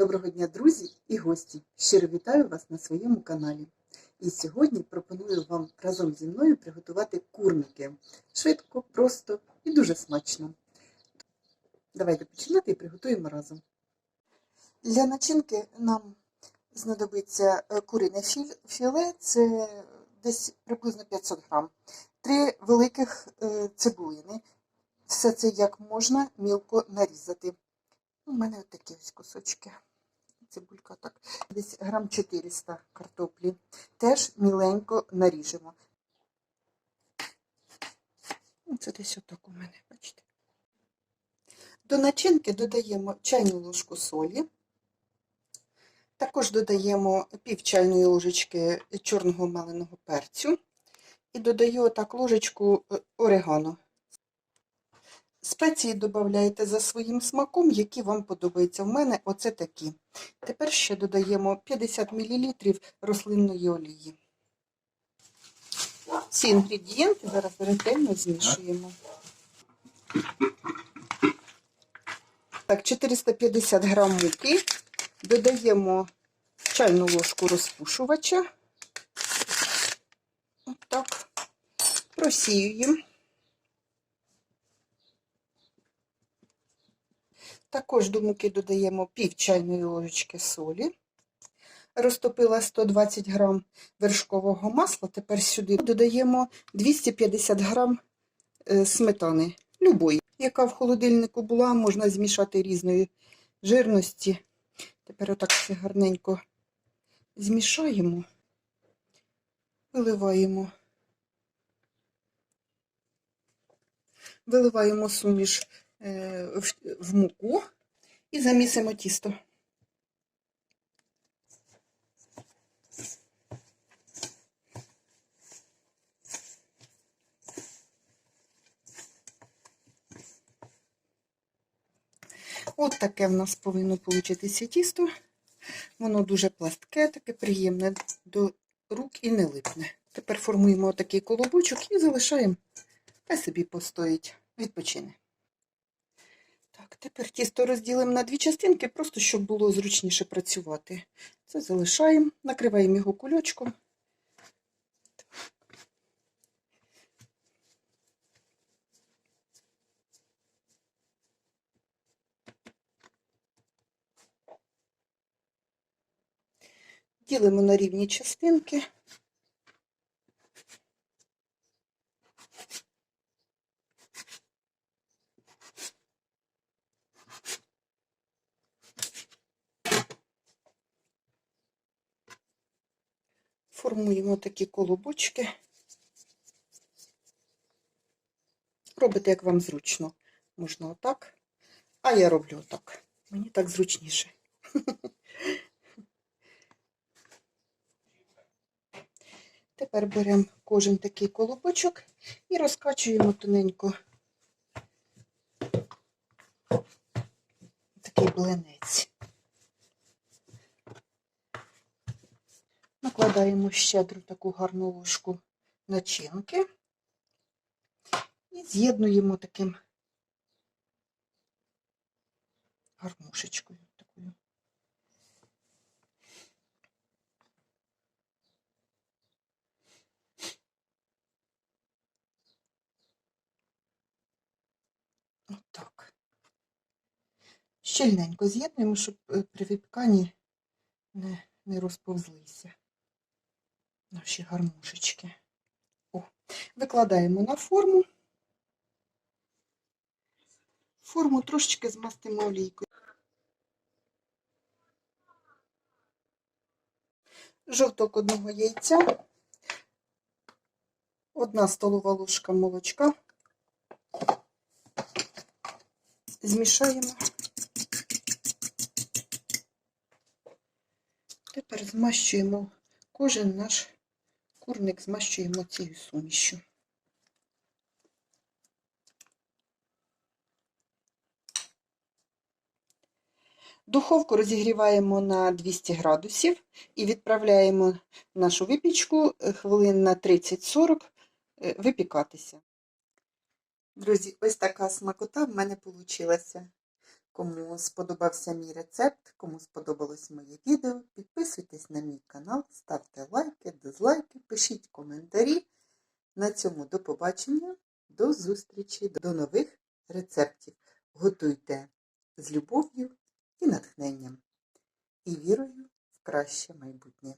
Доброго дня, друзі і гості! Щиро вітаю вас на своєму каналі. І сьогодні пропоную вам разом зі мною приготувати курники. Швидко, просто і дуже смачно. Давайте починати і приготуємо разом. Для начинки нам знадобиться е, курине філе, це десь приблизно 500 грам, три великих е, цибулини. Все це як можна мілко нарізати. У мене от такі ось кусочки. Цибулька так. Десь грам 400 картоплі. Теж міленько наріжемо. Ну, Це десь отак у мене, бачите. До начинки додаємо чайну ложку солі. Також додаємо пів чайної ложечки чорного меленого перцю. І додаю отак ложечку е, орегано. Спеції додаєте за своїм смаком, які вам подобаються. У мене оце такі. Тепер ще додаємо 50 мл рослинної олії. Ці інгредієнти зараз ретельно змішуємо. Так, 450 грам муки. Додаємо чайну ложку розпушувача. Отак. Просіюємо. Також до муки додаємо пів чайної ложечки солі. Розтопила 120 грам вершкового масла. Тепер сюди додаємо 250 грам е, сметани, любої, яка в холодильнику була, можна змішати різної жирності. Тепер отак все гарненько змішаємо, виливаємо. Виливаємо суміш в, в муку і замісимо тісто. От таке в нас повинно получитися тісто. Воно дуже пластке, таке приємне до рук і не липне. Тепер формуємо такий колобочок і залишаємо, хай собі постоїть, відпочине. Так, тепер тісто розділимо на дві частинки, просто щоб було зручніше працювати. Це залишаємо, накриваємо його кульочком. Ділимо на рівні частинки. Формуємо такі колобочки. Робите, як вам зручно. Можна отак, а я роблю отак. Мені так зручніше. Тепер беремо кожен такий колобочок і розкачуємо тоненько такий блинець. Накладаємо щедру таку гарну ложку начинки і з'єднуємо таким гармошечкою такою. Отак. Щільненько з'єднуємо, щоб е, при випіканні не, не розповзлися наші гармошечки. О, викладаємо на форму. Форму трошечки змастимо олійкою. Жовток одного яйця, одна столова ложка молочка. Змішаємо. Тепер змащуємо кожен наш курник, змащуємо цією сумішю. Духовку розігріваємо на 200 градусів і відправляємо нашу випічку е, хвилин на 30-40 е, випікатися. Друзі, ось така смакота в мене вийшла. Кому сподобався мій рецепт, кому сподобалось моє відео, підписуйтесь на мій канал, ставте лайки, дизлайки, пишіть коментарі. На цьому до побачення, до зустрічі, до нових рецептів. Готуйте з любов'ю і натхненням і вірою в краще майбутнє.